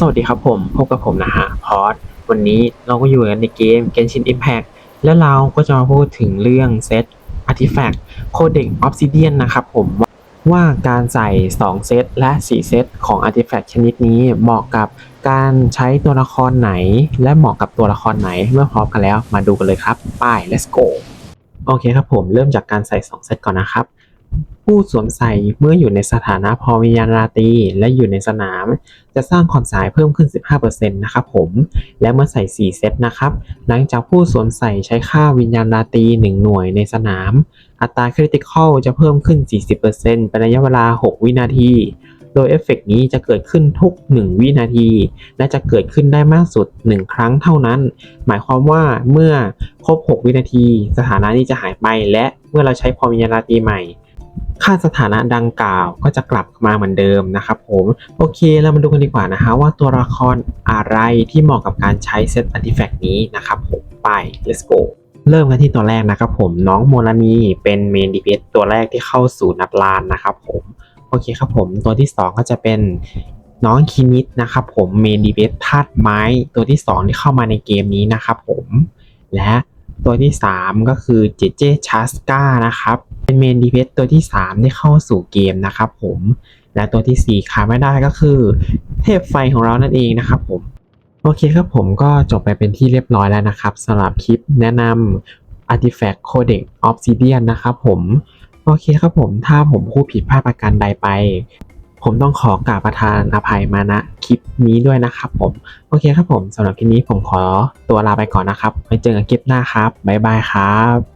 สวัสดีครับผม พบกับผมนะฮะพอดวันนี้เราก็อยู่กันในเกม Genshin Impact แล้วเราก็จะมาพูดถึงเรื่องเซต Artifact Codex Obsidian นะครับผมว่าการใส่ 2 เซตและ 4 เซตของ Artifact ชนิดนี้เหมาะกับการใช้ตัวละครไหน และเหมาะกับตัวละครไหนเมื่อพร้อมกันแล้วมาดูกันเลยครับ ไป้าย let's go โอเคครับผมเริ่มจากการใส่ 2 เซตก่อนนะครับ ผู้สวมใส่เมื่ออยู่ในสถานะพอวิญญาณราตรีและอยู่ในสนาม จะสร้างความสายเพิ่มขึ้น 15%นะครับผม และเมื่อใส่ 4 เซตนะครับ หลังจากผู้สวมใส่ใช้ค่าวิญญาณราตรี1 หน่วยในสนาม อัตราคริติคอลจะเพิ่มขึ้น 40%เป็นระยะเวลา 6 วินาที โดยเอฟเฟกต์นี้จะเกิดขึ้นทุก 1 วินาที และจะเกิดขึ้นได้มากสุด 1 ครั้งเท่านั้น หมายความว่าเมื่อครบ 6 วินาที สถานะนี้จะหายไปและเมื่อเราใช้พอวิญญาณราตรีใหม่ ค่าสถานะดังกล่าวก็จะกลับมาเหมือนเดิมนะครับผม โอเคเรามาดูกันดีกว่านะฮะว่าตัวละครอะไรที่เหมาะกับการใช้เซตอาร์ติแฟกต์นี้นะครับผมไป let's go เริ่มกันที่ตัวแรกนะครับผมน้องโมลานีเป็นเมนดีเบตตัวแรกที่เข้าสู่นัดลานนะครับผมโอเคครับผมตัวที่ 2 ก็จะเป็นน้องคินิตนะครับผมเมนดีเบตธาตุไม้ตัวที่ 2 ที่เข้ามาในเกมนี้นะครับผมและตัวที่ 3 ก็คือเจเจชาสกานะครับ เป็นเมนดีเพสตัวที่3ที่เข้าสู่เกมนะครับผม และตัวทีสี่ 4 ขาดไม่ได้ก็คือ เทพไฟของเรานั่นเองนะครับผม โอเคครับผมก็จบไปเป็นที่เรียบร้อยแล้วนะครับสำหรับคลิปแนะนำ Artifact Codex Obsidian นะครับผมโอเคครับผมถ้าผมพูดผิดพลาดประการใดไป ผมต้องขอกราบประทานอภัยมาณคลิปนี้ด้วยนะครับผม โอเคครับผมสำหรับคลิปนี้ผมขอตัวลาไปก่อนนะครับไว้เจอกันคลิปหน้าครับบ๊ายบายครับ